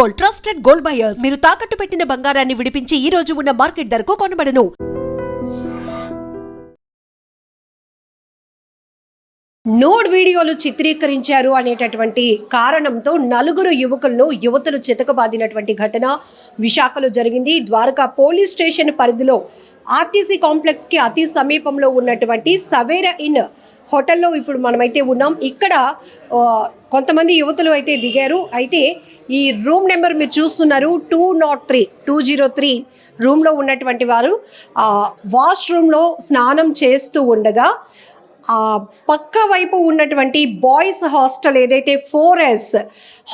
Gold trusted gold buyers. మీరు తాకట్టు పెట్టిన బంగారాన్ని విడిపించి ఈ రోజు ఉన్న మార్కెట్ ధరకు కొనబడను. నోడ్ వీడియోలు చిత్రీకరించారు అనేటటువంటి కారణంతో నలుగురు యువకులను యువతలు చితకబాదినటువంటి ఘటన విశాఖలో జరిగింది. ద్వారకా పోలీస్ స్టేషన్ పరిధిలో ఆర్టీసీ కాంప్లెక్స్కి అతి సమీపంలో ఉన్నటువంటి సవేరా ఇన్ హోటల్లో ఇప్పుడు మనమైతే ఉన్నాం. ఇక్కడ కొంతమంది యువతులు అయితే దిగారు. అయితే ఈ రూమ్ నెంబర్ మీరు చూస్తున్నారు two not three two zero three రూమ్లో ఉన్నటువంటి వారు. వాష్రూమ్లో స్నానం చేస్తూ ఉండగా పక్క వైపు ఉన్నటువంటి బాయ్స్ హాస్టల్ ఏదైతే four S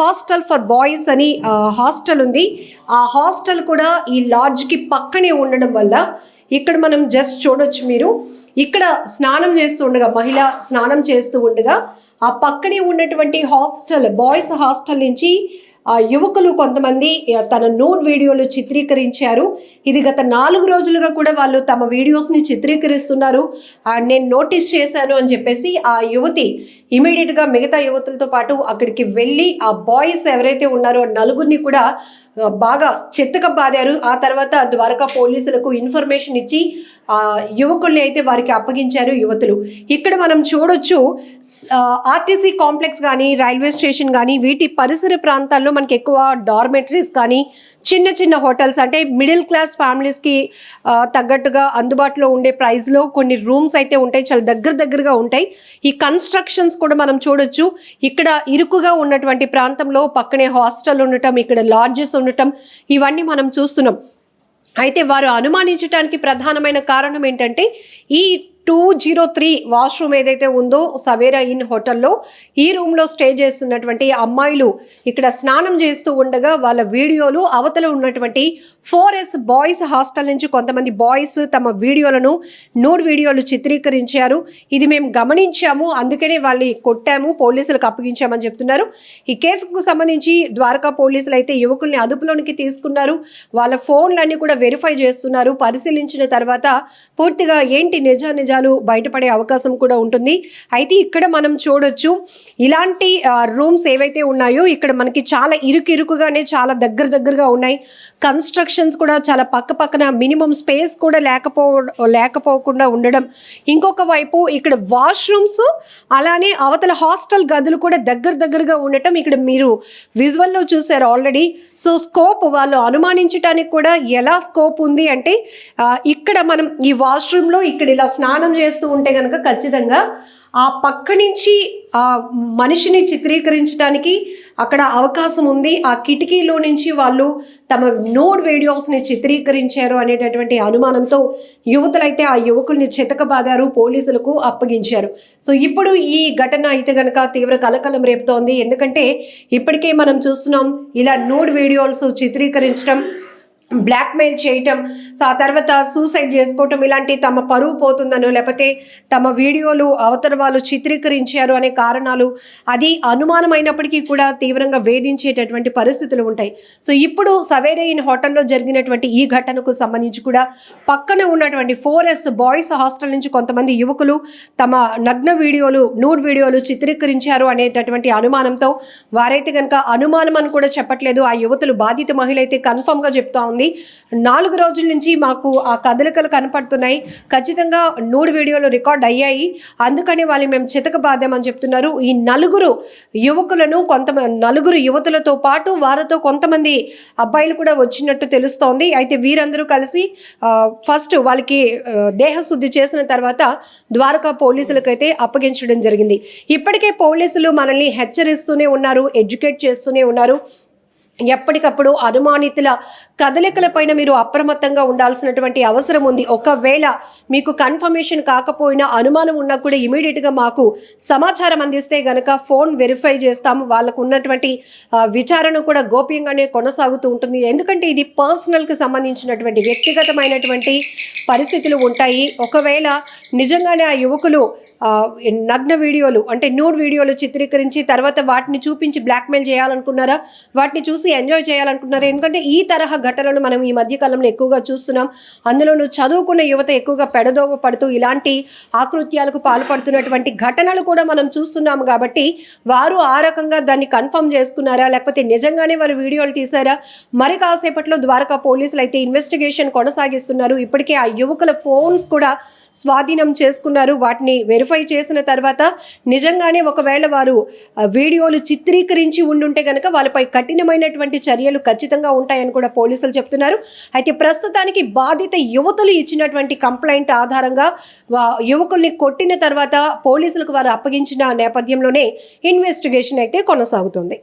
hostel for boys అని హాస్టల్ ఉంది ఆ హాస్టల్ కూడా ఈ లాడ్జ్కి పక్కనే ఉండడం వల్ల ఇక్కడ మనం జస్ట్ చూడొచ్చు మీరు. ఇక్కడ స్నానం చేస్తూ ఉండగా మహిళ స్నానం చేస్తూ ఉండగా ఆ పక్కనే ఉన్నటువంటి హాస్టల్ బాయ్స్ హాస్టల్ నుంచి యువకులు కొంతమంది తన నోట్ వీడియోలు చిత్రీకరించారు. ఇది గత నాలుగు రోజులుగా కూడా వాళ్ళు తమ వీడియోస్ని చిత్రీకరిస్తున్నారు. నేను నోటీస్ చేశాను అని చెప్పేసి ఆ యువతి ఇమీడియట్గా మిగతా యువతులతో పాటు అక్కడికి వెళ్ళి ఆ బాయ్స్ ఎవరైతే ఉన్నారో నలుగురిని కూడా బాగా చెత్తక బాదారు ఆ తర్వాత ద్వారకా పోలీసులకు ఇన్ఫర్మేషన్ ఇచ్చి ఆ యువకుల్ని అయితే వారికి అప్పగించారు యువతులు. ఇక్కడ మనం చూడొచ్చు ఆర్టీసీ కాంప్లెక్స్ కానీ రైల్వే స్టేషన్ కానీ వీటి పరిసర ప్రాంతాల్లో మనకి ఎక్కువ డార్మెటరీస్ కానీ చిన్న చిన్న హోటల్స్ అంటే మిడిల్ క్లాస్ ఫ్యామిలీస్కి తగ్గట్టుగా అందుబాటులో ఉండే ప్రైస్లో కొన్ని రూమ్స్ అయితే ఉంటాయి చాలా దగ్గర దగ్గరగా ఉంటాయి. ఈ కన్స్ట్రక్షన్స్ కూడా మనం చూడొచ్చు. ఇక్కడ ఇరుకుగా ఉన్నటువంటి ప్రాంతంలో పక్కనే హాస్టల్ ఉండటం ఇక్కడ లాడ్జెస్ ఉండటం ఇవన్నీ మనం చూస్తున్నాం. అయితే వారు అనుమానించడానికి ప్రధానమైన కారణం ఏంటంటే ఈ టూ జీరో త్రీ వాష్రూమ్ ఏదైతే ఉందో సవేరా ఇన్ హోటల్లో ఈ రూమ్లో స్టే చేస్తున్నటువంటి అమ్మాయిలు ఇక్కడ స్నానం చేస్తూ ఉండగా వాళ్ళ వీడియోలు అవతల ఉన్నటువంటి ఫోర్ ఎస్ బాయ్స్ హాస్టల్ నుంచి కొంతమంది బాయ్స్ తమ వీడియోలను నూడ్ వీడియోలు చిత్రీకరించారు. ఇది మేము గమనించాము అందుకనే వాళ్ళని కొట్టాము పోలీసులకు అప్పగించామని చెప్తున్నారు. ఈ కేసుకు సంబంధించి ద్వారకా పోలీసులు అయితే యువకుల్ని అదుపులోనికి తీసుకున్నారు. వాళ్ళ ఫోన్లన్నీ కూడా వెరిఫై చేస్తున్నారు. పరిశీలించిన తర్వాత పూర్తిగా ఏంటి నిజా విషయాలు బయటపడే అవకాశం కూడా ఉంటుంది. అయితే ఇక్కడ మనం చూడొచ్చు ఇలాంటి రూమ్స్ ఏవైతే ఉన్నాయో ఇక్కడ మనకి చాలా ఇరుకు ఇరుకుగానే చాలా దగ్గర దగ్గరగా ఉన్నాయి. కన్స్ట్రక్షన్స్ కూడా చాలా పక్క పక్కన మినిమం స్పేస్ కూడా లేకపో లేకపోకుండా ఉండడం. ఇంకొక వైపు ఇక్కడ వాష్రూమ్స్ అలానే అవతల హాస్టల్ గదులు కూడా దగ్గర దగ్గరగా ఉండటం ఇక్కడ మీరు విజువల్లో చూసారు ఆల్రెడీ. సో స్కోప్ వాళ్ళు అనుమానించడానికి కూడా ఎలా స్కోప్ ఉంది అంటే ఇక్కడ మనం ఈ వాష్రూమ్లో ఇక్కడ ఇలా స్నానం చేస్తూ ఉంటే కనుక ఖచ్చితంగా ఆ పక్క నుంచి ఆ మనిషిని చిత్రీకరించడానికి అక్కడ అవకాశం ఉంది. ఆ కిటికీలో నుంచి వాళ్ళు తమ నోడ్ వీడియోస్ని చిత్రీకరించారు అనేటటువంటి అనుమానంతో యువతులైతే ఆ యువకుల్ని చితకబాదారు పోలీసులకు అప్పగించారు. సో ఇప్పుడు ఈ ఘటన అయితే కనుక తీవ్ర కలకలం రేపుతోంది. ఎందుకంటే ఇప్పటికే మనం చూస్తున్నాం ఇలా నోడ్ వీడియోస్ చిత్రీకరించడం బ్లాక్మెయిల్ చేయటం సో ఆ తర్వాత సూసైడ్ చేసుకోవటం ఇలాంటి తమ పరువు పోతుందనో లేకపోతే తమ వీడియోలు అవతల వాళ్ళు చిత్రీకరించారు అనే కారణాలు అది అనుమానమైనప్పటికీ కూడా తీవ్రంగా వేధించేటటువంటి పరిస్థితులు ఉంటాయి. సో ఇప్పుడు సవేరైన్ హోటల్లో జరిగినటువంటి ఈ ఘటనకు సంబంధించి కూడా పక్కన ఉన్నటువంటి ఫోర్ ఎస్ బాయ్స్ హాస్టల్ నుంచి కొంతమంది యువకులు తమ నగ్న వీడియోలు నూడ్ వీడియోలు చిత్రీకరించారు అనేటటువంటి అనుమానంతో వారైతే కనుక అనుమానం అని కూడా చెప్పట్లేదు. ఆ యువతులు బాధిత మహిళ అయితే కన్ఫర్మ్గా చెప్తా ఉంది నాలుగు రోజుల నుంచి మాకు ఆ కదలికలు కనపడుతున్నాయి. ఖచ్చితంగా నూడు వీడియోలు రికార్డ్ అయ్యాయి. అందుకని వాళ్ళు మేము చితకబాదామని చెప్తున్నారు. ఈ నలుగురు యువకులను కొంత నలుగురు యువతులతో పాటు వారితో కొంతమంది అబ్బాయిలు కూడా వచ్చినట్టు తెలుస్తోంది. అయితే వీరందరూ కలిసి ఫస్ట్ వాళ్ళకి దేహశుద్ధి చేసిన తర్వాత ద్వారకా పోలీసులకైతే అప్పగించడం జరిగింది. ఇప్పటికే పోలీసులు మనల్ని హెచ్చరిస్తూనే ఉన్నారు ఎడ్యుకేట్ చేస్తూనే ఉన్నారు. ఎప్పటికప్పుడు అనుమానితుల కదలికలపైన మీరు అప్రమత్తంగా ఉండాల్సినటువంటి అవసరం ఉంది. ఒకవేళ మీకు కన్ఫర్మేషన్ కాకపోయినా అనుమానం ఉన్నా కూడా ఇమీడియట్గా మాకు సమాచారం అందిస్తే గనక ఫోన్ వెరిఫై చేస్తాము. వాళ్ళకు ఉన్నటువంటి విచారణ కూడా గోప్యంగానే కొనసాగుతూ ఉంటుంది. ఎందుకంటే ఇది పర్సనల్కి సంబంధించినటువంటి వ్యక్తిగతమైనటువంటి పరిస్థితులు ఉంటాయి. ఒకవేళ నిజంగానే ఆ యువకులు నగ్న వీడియోలు అంటే న్యూడ్ వీడియోలు చిత్రీకరించి తర్వాత వాటిని చూపించి బ్లాక్మెయిల్ చేయాలనుకున్నారా? వాటిని చూసి ఎంజాయ్ చేయాలనుకున్నారా? ఎందుకంటే ఈ తరహా ఘటనలు మనం ఈ మధ్యకాలంలో ఎక్కువగా చూస్తున్నాం. అందులోనూ చదువుకున్న యువత ఎక్కువగా పెడదోవ పడుతూ ఇలాంటి ఆకృత్యాలకు పాల్పడుతున్నటువంటి ఘటనలు కూడా మనం చూస్తున్నాము కాబట్టి వారు ఆ రకంగా దాన్ని కన్ఫర్మ్ చేసుకున్నారా? లేకపోతే నిజంగానే వారు వీడియోలు తీశారా? మరి కాసేపట్లో ద్వారకా పోలీసులు అయితే ఇన్వెస్టిగేషన్ కొనసాగిస్తున్నారు. ఇప్పటికే ఆ యువకుల ఫోన్స్ కూడా స్వాధీనం చేసుకున్నారు. వాటిని వెరిఫై చేసిన తర్వాత నిజంగానే ఒకవేళ వారు వీడియోలు చిత్రీకరించి ఉండుంటే కనుక వాళ్ళపై కఠినమైనటువంటి చర్యలు ఖచ్చితంగా ఉంటాయని కూడా పోలీసులు చెప్తున్నారు. అయితే ప్రస్తుతానికి బాధిత యువతులు ఇచ్చినటువంటి కంప్లైంట్ ఆధారంగా వా- యువకుల్ని కొట్టిన తర్వాత పోలీసులకు వారు అప్పగించిన నేపథ్యంలోనే ఇన్వెస్టిగేషన్ అయితే కొనసాగుతుంది.